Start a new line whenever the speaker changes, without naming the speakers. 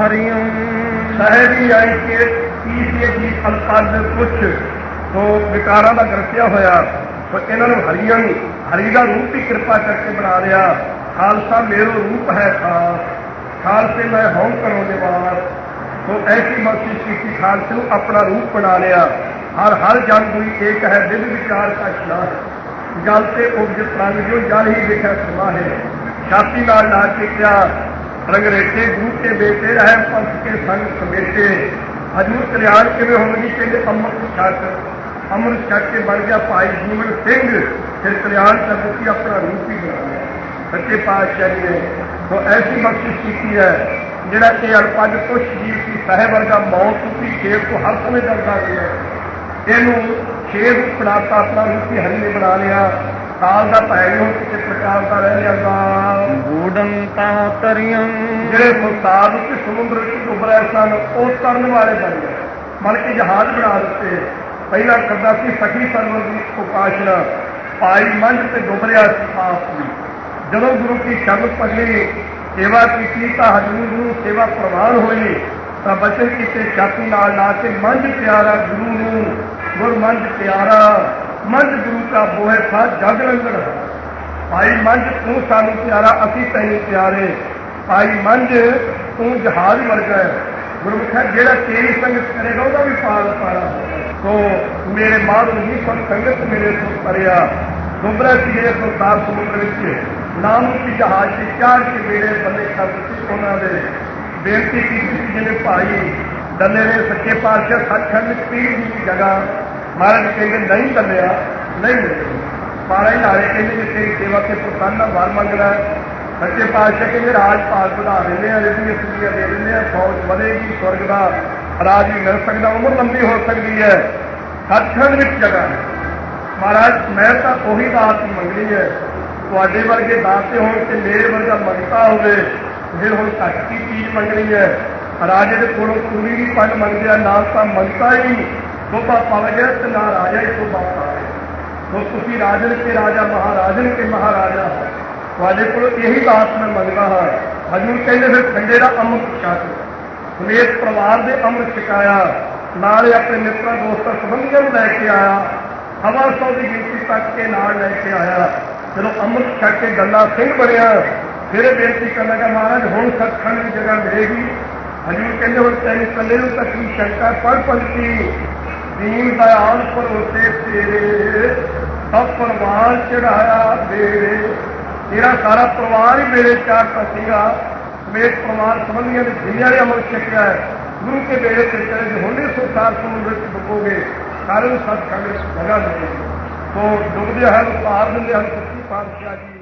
ਹਰਿਓਂ
ਸਹਿਬੀ ਆਈ ਕੇ ਤੀਸਰੇ ਜੀ ਅਲਫਾਜ਼ ਕੁਛ ਤੋਂ ਵਿਕਾਰਾਂ ਦਾ ਗਰਸਿਆ ਹੋਇਆ ਸੋ ਇਹਨਾਂ ਨੂੰ ਹਰੀਆਂ ਹਰੀ ਦਾ ਰੂਪ ਹੀ ਕਿਰਪਾ ਕਰਕੇ ਬਣਾ ਲਿਆ। ਖਾਲਸਾ ਮੇਰੋ ਰੂਪ ਹੈ ਖਾਸ, ਖਾਲਸੇ ਮੈਂ ਹਉ ਕਰੋ ਨਿਵਾਰ ਸੋ ਐਸੀ ਬਖਸ਼ਿਸ਼ ਕੀਤੀ ਖਾਲਸੇ ਨੂੰ ਆਪਣਾ ਰੂਪ ਬਣਾ ਲਿਆ। ਹਰ ਹਰ ਜਨ ਕੋਈ ਏਕ ਹੈ ਦਿਲ ਵਿਚਾਰ ਕਾ ਸ਼ਨਾਹ ਜਲ ਤੇ ਉਪਜ ਪ੍ਰੰਗ ਜੋ ਜਲ ਹੀ ਦੇਖਿਆ ਸਮਾ ਹੈ। ਛਾਤੀ ਨਾਲ ਲਾ ਕੇ ਕਿਹਾ ਰੰਗਰੇਟੇ ਗੁਰੂ ਕੇ ਬੇਟੇ ਰਹਿ ਪੰਥ ਕੇ ਸੰਗ ਸਮੇਟੇ ਹਜੂਰ ਕਲਿਆਣ ਕਿਵੇਂ ਹੋਣਗੀ ਕਹਿੰਦੇ ਅੰਮ੍ਰਿਤ ਛਕ। ਅੰਮ੍ਰਿਤ ਛਕ ਕੇ ਬਣ ਗਿਆ ਭਾਈ ਜੀਵਨ ਸਿੰਘ। ਫਿਰ ਕਲਿਆਣ ਕਰ ਦਿੱਤੀ ਆਪਣਾ ਰੂਪ ਹੀ ਬਣਾ ਲਿਆ। ਸੱਚੇ ਪਾਤਸ਼ਾਹ ਜੀ ਨੇ ਸੋ ਐਸੀ ਬਖਸ਼ਿਸ਼ ਕੀਤੀ ਹੈ, ਜਿਹੜਾ ਕਿ ਅਲਪਜ ਕੁਛ ਜੀਵ ਸੀ ਸਾਹਿਬ ਵਰਗਾ ਮੌਤ ਰੂਪੀ ਖੇਤ ਤੋਂ ਹਰ ਸਮੇਂ ਡਰਦਾ ਗਿਆ ਇਹਨੂੰ ਖੇਤ ਬਣਾਤਾ, ਆਪਣਾ ਰੂਪੀ ਹਰੀ ਨੇ ਬਣਾ ਲਿਆ। ਕਾਲ ਦਾ ਵੀ ਹੁਣ ਕਿਸੇ ਪ੍ਰਕਾਰ ਦਾ ਰਹਿ ਜਾਂਦਾ
ਗੂੜੰ ਤਾ ਤਰਿਯੰ
ਜਿਹੜੇ ਮੁਸਤਾਦ ਉੱਤੇ ਸਮੁੰਦਰ ਵਿੱਚ ਡੁੱਬ ਰਹੇ ਸਨ ਉਹ ਤਰਨ ਵਾਲੇ ਬਣ ਗਏ। ਮਨ ਕੇ ਜਹਾਜ਼ ਬਣਾ ਦਿੱਤੇ। ਪਹਿਲਾਂ ਕਰਦਾ ਸੀ ਸਖੀ ਸਰਵਰ ਦੀ ਉਪਾਸ਼ਨਾ। ਪਾਈ ਮੰਝ ਤੇ ਡੁੱਬ ਰਿਹਾ ਸੀ ਆਪ ਵੀ। ਜਦੋਂ ਗੁਰੂ ਕੀ ਸ਼ਬਦ ਪੜ੍ਹੀ ਸੇਵਾ ਕੀਤੀ ਤਾਂ ਹਜ਼ੂਰ ਨੂੰ ਸੇਵਾ ਪ੍ਰਵਾਨ ਹੋਈ। ਤਾਂ ਬਚਨ ਕੀਤੇ ਛਾਤੀ ਨਾਲ ਲਾ ਕੇ ਮੰਝ ਪਿਆਰਾ ਗੁਰੂ ਨੂੰ ਗੁਰ ਮੰਝ ਪਿਆਰਾ। ਮੰਝ ਗੁਰੂ ਕਾ ਬੋਏ ਸਾ ਜਗ ਲੰਗੜ ਭਾਈ ਮੰਝ ਤੂੰ ਸਾਨੂੰ ਪਿਆਰਾ ਅਸੀਂ ਤੈਨੂੰ ਪਿਆਰੇ ਭਾਈ ਮੰਝ ਤੂੰ ਜਹਾਜ਼ ਵਰਗਾ ਹੈ ਗੁਰਮੁਖ ਹੈ ਜਿਹੜਾ ਤੇਰੀ ਸੰਗਤ ਕਰੇਗਾ ਉਹਦਾ ਵੀ ਪਾਰ ਪਾਰਾ ਸੋ ਮੇਰੇ ਮਾਧਵ ਜੀ ਸਭ ਸੰਗਤ ਮੇਰੇ ਤੋਂ ਪਰਿਆ ਦੁਬਰਾ ਸੀ ਜਿਹੜੇ ਸੰਸਾਰ ਸਮੁੰਦਰ ਵਿੱਚ ਨਾਮ ਦੀ ਜਹਾਜ਼ ਤੇ ਚਾਰ ਕੇ ਮੇਰੇ ਬੰਦੇ ਕਰ ਦਿੱਤੇ ਉਹਨਾਂ ਦੇ ਬੇਨਤੀ ਕੀਤੀ ਸੀ ਜਿਹਨੇ ਭਾਈ ਡੱਲੇ ਨੇ ਸੱਚੇ ਪਾਤਸ਼ਾਹ ਸੱਚਖੰਡ ਵਿੱਚ ਪੀਰ ਦੀ ਜਗ੍ਹਾ ਮਹਾਰਾਜ ਕਹਿੰਦੇ, ਨਹੀਂ ਚੱਲਿਆ, ਨਹੀਂ ਮਿਲਿਆ। ਪਾਰਾ ਹੀ ਨਾਲੇ ਕਹਿੰਦੇ ਕਿ ਤੇਰੀ ਸੇਵਾ ਤੇ ਪ੍ਰਸੰਨ ਵਰ ਮੰਗਦਾ ਸੱਚੇ ਪਾਤਸ਼ਾਹ ਕਹਿੰਦੇ ਰਾਜ ਭਾਗ ਵਧਾ ਦਿੰਦੇ ਆ ਜਿਹੜੀਆਂ ਸੁਣੀਆਂ ਦੇ ਦਿੰਦੇ ਆ ਫੌਜ ਵਧੇਗੀ, ਸਵਰਗ ਦਾ ਰਾਜ ਵੀ ਮਿਲ ਸਕਦਾ, ਉਮਰ ਲੰਬੀ ਹੋ ਸਕਦੀ ਹੈ। ਸੱਚਖੰਡ ਵਿੱਚ ਜਗ੍ਹਾ ਹੈ। ਮਹਾਰਾਜ, ਮੈਂ ਤਾਂ ਉਹੀ ਦਾਤ ਮੰਗਣੀ ਹੈ। ਤੁਹਾਡੇ ਵਰਗੇ ਦਾਤੇ ਹੋਣ ਤੇ ਮੇਰੇ ਵਰਗਾ ਮੰਗਤਾ ਹੋਵੇ, ਫਿਰ ਹੁਣ ਘੱਟ ਕੀ ਚੀਜ਼ ਮੰਗਣੀ ਹੈ? ਰਾਜੇ ਦੇ ਕੋਲੋਂ ਪੂਰੀ ਵੀ ਪੰਡ ਮੰਗਦੇ ਆ, ਨਾ ਤਾਂ ਮੰਗਤਾ ਹੀ ਸੋਭਾ ਪਾਵੇ ਗਿਆ ਤੇ ਨਾ ਰਾਜਾ ਹੀ ਸੋਭਾ ਪਾਵੇ ਸੋ ਤੁਸੀਂ ਰਾਜਨ ਕੇ ਰਾਜਾ, ਮਹਾਰਾਜਨ ਕੇ ਮਹਾਰਾਜਾ ਤੁਹਾਡੇ ਕੋਲ ਇਹੀ ਦਾਤ ਮੈਂ ਮੰਗਦਾ ਹਾਂ। ਹਜੂਰ ਕਹਿੰਦੇ ਫਿਰ ਖੰਡੇ ਦਾ ਅੰਮ੍ਰਿਤ ਛਕ ਸਮੇਤ ਪਰਿਵਾਰ ਦੇ ਅੰਮ੍ਰਿਤ ਛਕਾਇਆ। ਨਾਲੇ ਆਪਣੇ ਮਿੱਤਰਾਂ, ਦੋਸਤਾਂ, ਸੰਬੰਧੀਆਂ ਨੂੰ ਲੈ ਕੇ ਆਇਆ। ਹਵਾ ਸੌ ਦੀ ਗਿਣਤੀ ਤੱਕ ਕੇ ਨਾਲ ਲੈ ਕੇ ਆਇਆ। ਜਦੋਂ ਅੰਮ੍ਰਿਤ ਛਕ ਕੇ ਗੱਲਾਂ ਸਿੰਘ ਬਣਿਆ, ਫਿਰ ਇਹ ਬੇਨਤੀ ਕਰਨ ਲੱਗਾ ਮਹਾਰਾਜ, ਹੁਣ ਸੱਚਖੰਡ ਦੀ ਜਗ੍ਹਾ ਮਿਲੇਗੀ। ਹਜੂਰ ਕਹਿੰਦੇ ਹੁਣ ਤੈਨੂੰ ਕੱਲੇ ਨੂੰ ਤੱਕ ਕੀ ਸ਼ੰਕਾ, ਪਰ ਪੰਛੀ ਦੀਨ ਦਇਆਲ ਪਰੋਸੇ ਤੇਰੇ, ਸਭ ਪਰਵਾਨ ਚੜਾਇਆ ਮੇਰੇ। ਤੇਰਾ ਸਾਰਾ ਪਰਿਵਾਰ ਹੀ ਮੇਰੇ ਚਾਰ ਸੀਗਾ। ਮੇਰੇ ਪਰਿਵਾਰ ਸੰਬੰਧੀਆਂ ਦੇ ਜਿੰਨਿਆਂ ਨੇ ਅਮਰ ਛਕਿਆ ਹੈ। ਗੁਰੂ ਕੇ ਬੇੜੇ ਤੇ ਚਲੇ ਹੁੰਦੇ ਸੰਸਾਰ ਸਮੁੰਦਰ ਵਿੱਚ ਡੁੱਬੋਗੇ। ਸਾਰਿਆਂ ਨੂੰ ਸੱਚਖੰਡ ਵਿੱਚ ਜਗ੍ਹਾ ਮਿਲੇਗੀ ਸੋ ਡੁੱਬਦੇ ਹਨ, ਪਾਰ ਦਿੰਦੇ ਹਨ, ਸੱਚੀ ਪਾਤਸ਼ਾਹ ਜੀ।